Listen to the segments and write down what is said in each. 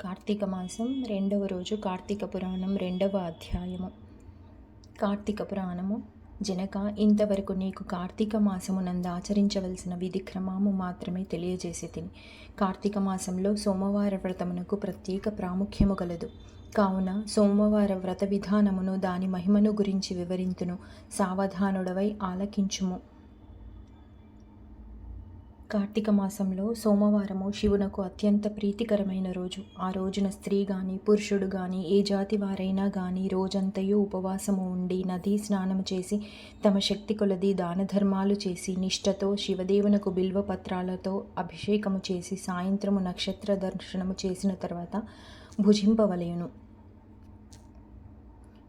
కార్తీక మాసం రెండవ రోజు కార్తీక పురాణం రెండవ అధ్యాయము. కార్తీక పురాణము జనక ఇంతవరకు నీకు కార్తీక మాసమునందు ఆచరించవలసిన విధి క్రమము మాత్రమే తెలియజేసి తిని కార్తీక మాసంలో సోమవార వ్రతమునకు ప్రత్యేక ప్రాముఖ్యము గలదు. కావున సోమవార వ్రత విధానమును దాని మహిమను గురించి వివరింతును. సావధానుడవై ఆలకించుము. కార్తీక మాసంలో సోమవారము శివునకు అత్యంత ప్రీతికరమైన రోజు. ఆ రోజున స్త్రీ గాని పురుషుడు గాని ఏ జాతి వారైనా గాని రోజంతయు ఉపవాసము ఉండి నదీ స్నానము చేసి తమ శక్తి కొలది దాన ధర్మాలు చేసి నిష్ఠతో శివదేవునకు బిల్వ పత్రాలతో అభిషేకము చేసి సాయంత్రము నక్షత్ర దర్శనము చేసిన తర్వాత భుజింపవలయును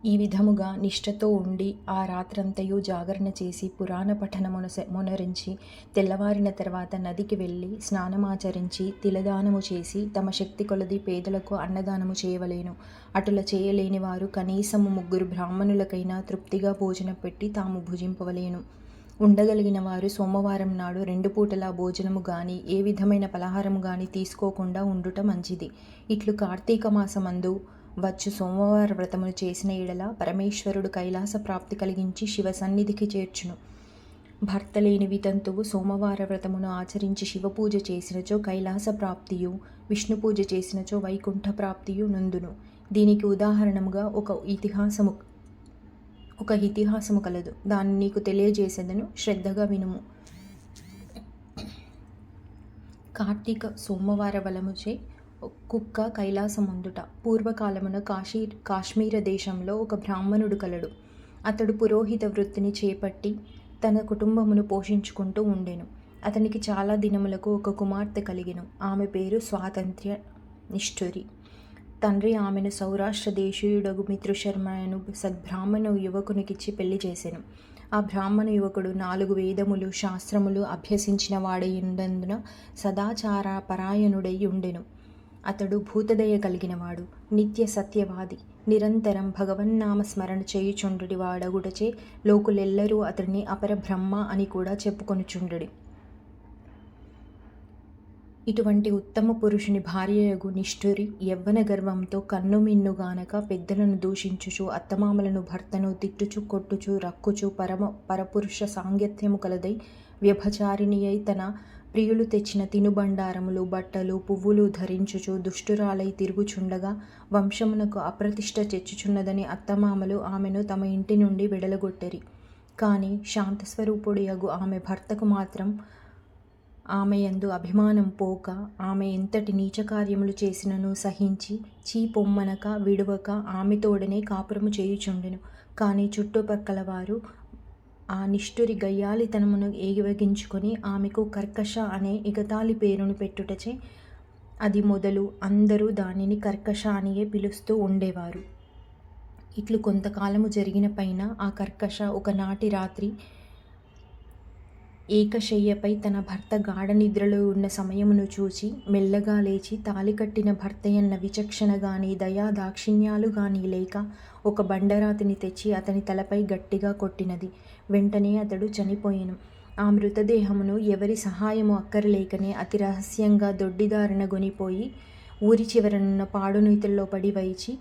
ఈ విధముగా నిష్ఠతో ఉండి ఆ రాత్రంతయు జాగరణ చేసి పురాణ పఠనమును మునరించి తెల్లవారిన తర్వాత నదికి వెళ్ళి స్నానమాచరించి తిలదానము చేసి తమ శక్తి కొలది పేదలకు అన్నదానము చేయవలేను. అటుల చేయలేని వారు కనీసము ముగ్గురు బ్రాహ్మణులకైనా తృప్తిగా భోజనం పెట్టి తాము భుజింపవలేను. ఉండగలిగిన వారు సోమవారం నాడు రెండు పూటల భోజనము గాని ఏ విధమైన పలహారము గాని తీసుకోకుండా ఉండుట మంచిది. ఇట్లు కార్తీక మాసమందు వచ్చు సోమవార వ్రతమును చేసిన ఎడల పరమేశ్వరుడు కైలాస ప్రాప్తి కలిగించి శివ సన్నిధికి చేర్చును. భర్త లేని వితంతువు సోమవార వ్రతమును ఆచరించి శివపూజ చేసినచో కైలాస ప్రాప్తియు విష్ణు పూజ చేసినచో వైకుంఠ ప్రాప్తియు నుందును. దీనికి ఉదాహరణముగా ఒక ఇతిహాసము ఒక ఇతిహాసము కలదు. దాన్ని నీకు తెలియజేసేదను శ్రద్ధగా వినుము. కార్తీక సోమవార బలముచే కుక్క కైలాసముందుట పూర్వకాలమున కాశీ కాశ్మీర దేశంలో ఒక బ్రాహ్మణుడు కలడు. అతడు పురోహిత వృత్తిని చేపట్టి తన కుటుంబమును పోషించుకుంటూ ఉండెను. అతనికి చాలా దినములకు ఒక కుమార్తె కలిగెను. ఆమె పేరు స్వాతంత్ర్య నిష్ఠురి. తండ్రి ఆమెను సౌరాష్ట్ర దేశీయుడగు మిత్రుశర్మను సద్బ్రాహ్మణ యువకునికిచ్చి పెళ్ళి చేసెను. ఆ బ్రాహ్మణ యువకుడు నాలుగు వేదములు శాస్త్రములు అభ్యసించిన వాడై ఉండందున సదాచార పరాయణుడై ఉండెను. అతడు భూతదయ కలిగినవాడు నిత్య సత్యవాది. నిరంతరం భగవన్నామ స్మరణ చేయుచుండుడి వాడగుడచే లోకులెల్లరూ అతడిని అపరబ్రహ్మ అని కూడా చెప్పుకొనుచుండుడి. ఇటువంటి ఉత్తమ పురుషుని భార్యయగు నిష్ఠురి యవ్వన గర్వంతో కన్నుమిన్నుగానక పెద్దలను దూషించుచు అత్తమామలను భర్తను తిట్టుచు కొట్టుచు రక్కుచు పరమ పరపురుష సాంగత్యము కలదై వ్యభచారిణి అయి తన ప్రియులు తెచ్చిన తినుబండారములు బట్టలు పువ్వులు ధరించుచు దుష్టురాలై తిరుగుచుండగా వంశమునకు అప్రతిష్ట చెచ్చుచున్నదని అత్తమామలు ఆమెను తమ ఇంటి నుండి వెడలగొట్టెరి. కానీ శాంతస్వరూపుడియగు ఆమె భర్తకు మాత్రం ఆమె యందు అభిమానం పోక ఆమె ఎంతటి నీచకార్యములు చేసినను సహించి చీ పొమ్మనక విడువక ఆమెతోడనే కాపురము చేయుచుండెను. కానీ చుట్టుపక్కల వారు ఆ నిష్ఠురి గయ్యాలితనమును ఏగివగించుకొని ఆమెకు కర్కశ అనే ఇగతాళి పేరును పెట్టుటచే అది మొదలు అందరూ దానిని కర్కశ అనియే పిలుస్తూ ఉండేవారు. ఇట్లు కొంతకాలము జరిగిన పైన ఆ కర్కశ ఒకనాటి రాత్రి ఏకశయ్యపై తన భర్త గాఢ నిద్రలో ఉన్న సమయమును చూచి మెల్లగా లేచి తాలి కట్టిన భర్తయన్న విచక్షణ గాని దయా దాక్షిణ్యాలు గాని లేక ఒక బండరాతిని తెచ్చి అతని తలపై గట్టిగా కొట్టినది. వెంటనే అతడు చనిపోయెను. ఆ మృతదేహమును ఎవరి సహాయము అక్కరలేకనే అతి రహస్యంగా దొడ్డిదారిన గొనిపోయి ఊరి చివరనున్న పాడునీతుల్లో పడి వైచి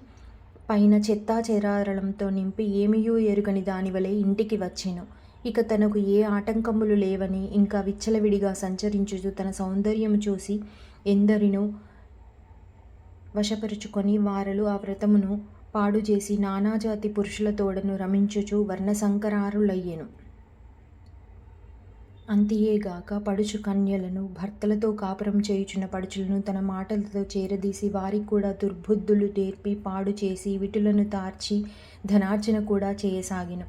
పైన చెత్తా చెరారలంతో నింపి ఏమియూ ఎరుగని దానివలే ఇంటికి వచ్చెను. ఇక తనకు ఏ ఆటంకములు లేవని ఇంకా విచ్చలవిడిగా సంచరించుతూ తన సౌందర్యము చూసి ఎందరినో వశపరుచుకొని వారలు ఆ వ్రతమును పాడు చేసి నానాజాతి పురుషుల తోడను రమించుచు వర్ణసంకరారులయ్యెను అంతియేగాక పడుచు కన్యలను భర్తలతో కాపురం చేయుచున్న పడుచులను తన మాటలతో చేరదీసి వారికి కూడా దుర్బుద్ధులు నేర్పి పాడు చేసి విటులను తార్చి ధనార్జన కూడా చేయసాగిను.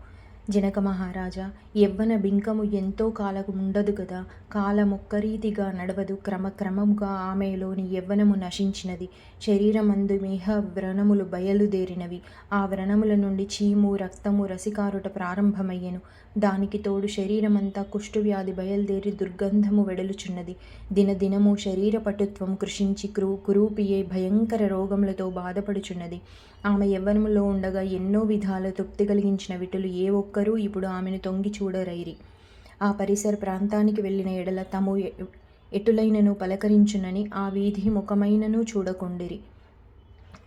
జనక మహారాజా యవ్వన బింకము ఎంతో కాలము ఉండదు కదా కాలమొక్కరీతిగా నడవదు. క్రమక్రమముగా ఆమెలోని యవ్వనము నశించినది. శరీరమందు మేహ వ్రణములు బయలుదేరినవి. ఆ వ్రణముల నుండి చీము రక్తము రసికారుట ప్రారంభమయ్యెను. దానికి తోడు శరీరమంతా కుష్ఠువ్యాధి బయలుదేరి దుర్గంధము వెడలుచున్నది. దినదినము శరీర పటుత్వం కృషించి క్రూ కురూపియే భయంకర రోగములతో బాధపడుచున్నది. ఆమె యవ్వనములో ఉండగా ఎన్నో విధాల తృప్తి కలిగించిన విటులు ఏ ఒక్కరూ ఇప్పుడు ఆమెను తొంగి చూడరైరి. ఆ పరిసర ప్రాంతానికి వెళ్ళిన ఎడల తము ఎటులైనను పలకరించునని ఆ వీధి ముఖమైనను చూడకుండిరి.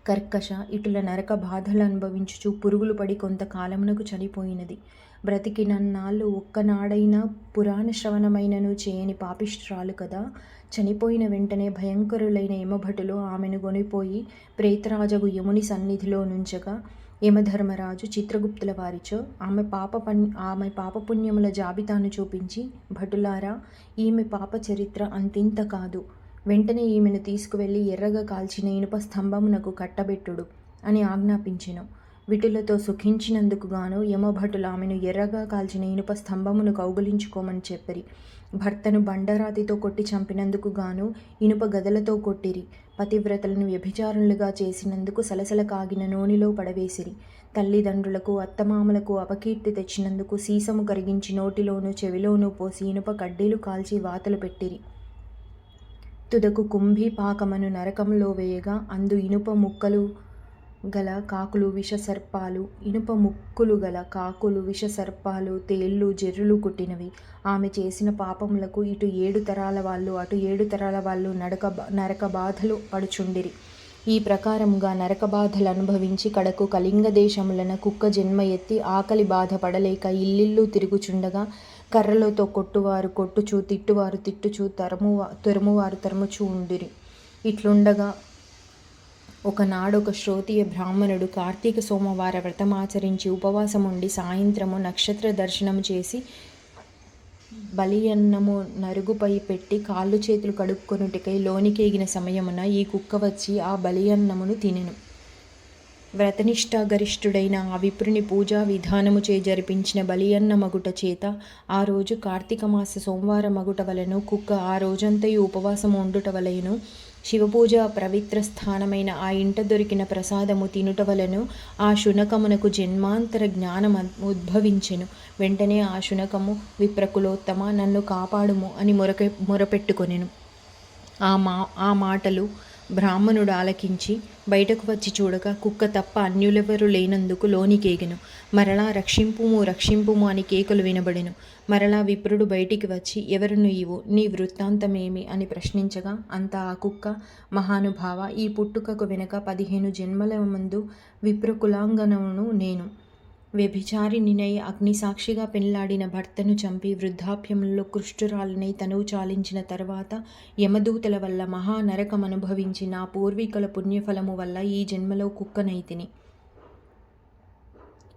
కర్కశ ఇటుల నరక బాధలు అనుభవించుచు పురుగులు పడి కొంతకాలమునకు చనిపోయినది. బ్రతికినన్నాళ్ళు ఒక్కనాడైనా పురాణ శ్రవణమైనను చేయని పాపిష్ట్రాలు కదా. చనిపోయిన వెంటనే భయంకరులైన యమభటులు ఆమెను గొనిపోయి ప్రేతరాజగు యముని సన్నిధిలో నుంచగా యమధర్మరాజు చిత్రగుప్తుల వారిచో ఆమె పాప పన్ ఆమె పాపపుణ్యముల జాబితాను చూపించి భటులారా ఈమె పాప చరిత్ర అంతింత కాదు. వెంటనే ఈమెను తీసుకువెళ్ళి ఎర్రగా కాల్చిన ఇనుప స్తంభమునకు కట్టబెట్టుడు అని ఆజ్ఞాపించెను. విటులతో సుఖించినందుకు గాను యమభటులు ఆమెను ఎర్రగా కాల్చిన ఇనుప స్తంభమును కౌగులించుకోమని చెప్పిరి. భర్తను బండరాతితో కొట్టి చంపినందుకు గాను ఇనుప గదలతో కొట్టిరి. పతివ్రతలను వ్యభిచారులుగా చేసినందుకు సలసల కాగిన నూనెలో పడవేసిరి. తల్లిదండ్రులకు అత్తమామలకు అపకీర్తి తెచ్చినందుకు సీసము కరిగించి నోటిలోనూ చెవిలోనూ పోసి ఇనుప కడ్డీలు కాల్చి వాతలు పెట్టిరి. తుదకు కుంభి పాకమను నరకంలో వేయగా అందు ఇనుప ముక్కలు గల కాకులు విషసర్పాలు ఇనుప ముక్కులు గల కాకులు విషసర్పాలు తేళ్ళు జెర్రులు కుట్టినవి. ఆమె చేసిన పాపములకు ఇటు ఏడు తరాల వాళ్ళు అటు ఏడు తరాల వాళ్ళు నడక నరక బాధలు పడుచుండిరి. ఈ ప్రకారముగా నరక బాధలు అనుభవించి కడకు కళింగ దేశములన కుక్క జన్మ ఎత్తి ఆకలి బాధపడలేక ఇల్లిల్లు తిరుగుచుండగా కర్రలతో కొట్టువారు కొట్టుచూ తిట్టువారు తిట్టుచూ తరుము తరుమువారు తరుముచూ ఉండిరి. ఇట్లుండగా ఒకనాడొక శ్రోతీయ బ్రాహ్మణుడు కార్తీక సోమవార వ్రతమాచరించి ఉపవాసం ఉండి సాయంత్రము నక్షత్ర దర్శనము చేసి బలియన్నము నరుగుపై పెట్టి కాళ్ళు చేతులు కడుక్కొనుటికై లోనికేగిన సమయమున ఈ కుక్క వచ్చి ఆ బలియన్నమును తినెను. వ్రతనిష్టాగరిష్ఠుడైన ఆ విప్రుని పూజా విధానము చే జరిపించిన బలియన్న మగుట చేత ఆ రోజు కార్తీక మాస సోమవార మగుట వలను కుక్క ఆ రోజంతయు ఉపవాసము ఉండుట వలెను శివపూజ పవిత్ర స్థానమైన ఆ ఇంట దొరికిన ప్రసాదము తినుట వలను ఆ శునకమునకు జన్మాంతర జ్ఞానం ఉద్భవించెను. వెంటనే ఆ శునకము విప్రకులోత్తమ నన్ను కాపాడుము అని మొరక మొరపెట్టుకొనెను. ఆ మా ఆ మాటలు బ్రాహ్మణుడు ఆలకించి బయటకు వచ్చి చూడగా కుక్క తప్ప అన్యులెవరు లేనందుకు లోనికేగెను. మరలా రక్షింపుము రక్షింపుము అని కేకలు వినబడెను. మరలా విప్రుడు బయటికి వచ్చి ఎవరు నీవు నీ వృత్తాంతమేమి? అని ప్రశ్నించగా అంత ఆ కుక్క మహానుభావ ఈ పుట్టుకకు వెనుక పదిహేను జన్మల ముందు విప్రకులాంగనమును నేను. వ్యభిచారిణినై అగ్నిసాక్షిగా పెళ్ళాడిన భర్తను చంపి వృద్ధాప్యంలో కృష్ఠురాలినై తనువు చాలించిన తర్వాత యమదూతల వల్ల మహానరకం అనుభవించి నా పూర్వీకుల పుణ్యఫలము వల్ల ఈ జన్మలో కుక్కనైతిని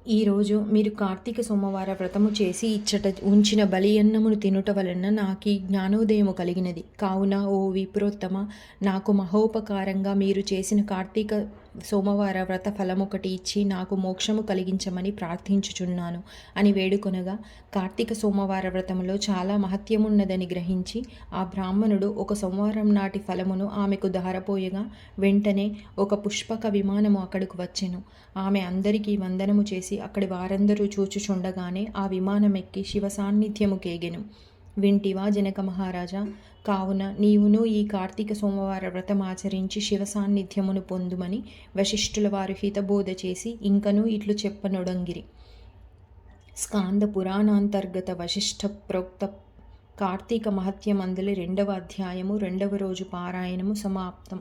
ఈరోజు మీరు కార్తీక సోమవార వ్రతము చేసి ఇచ్చట ఉంచిన బలియన్నమును తినుట వలన నాకు జ్ఞానోదయము కలిగినది. కావున ఓ విప్రోత్తమ నాకు మహోపకారంగా మీరు చేసిన కార్తీక సోమవార వ్రత ఫలం ఒకటి ఇచ్చి నాకు మోక్షము కలిగించమని ప్రార్థించుచున్నాను అని వేడుకొనగా కార్తీక సోమవార వ్రతములో చాలా మహత్యమున్నదని గ్రహించి ఆ బ్రాహ్మణుడు ఒక సోమవారం నాటి ఫలమును ఆమెకు దారపోయగా వెంటనే ఒక పుష్పక విమానము అక్కడకు వచ్చెను. ఆమె అందరికీ వందనము చేసి అక్కడి వారందరూ చూచుచుండగానే ఆ విమానం ఎక్కి శివ సాన్నిధ్యము కేగెను. వింటివా జనక మహారాజా? కావున నీవును ఈ కార్తీక సోమవార వ్రతం ఆచరించి శివ సాన్నిధ్యమును పొందుమని వశిష్ఠుల వారు హితబోధ చేసి ఇంకనూ ఇట్లు చెప్పనొడంగిరి. స్కాంద పురాణాంతర్గత వశిష్ఠ ప్రోక్త కార్తీక మహత్యమందలి రెండవ అధ్యాయము రెండవ రోజు పారాయణము సమాప్తం.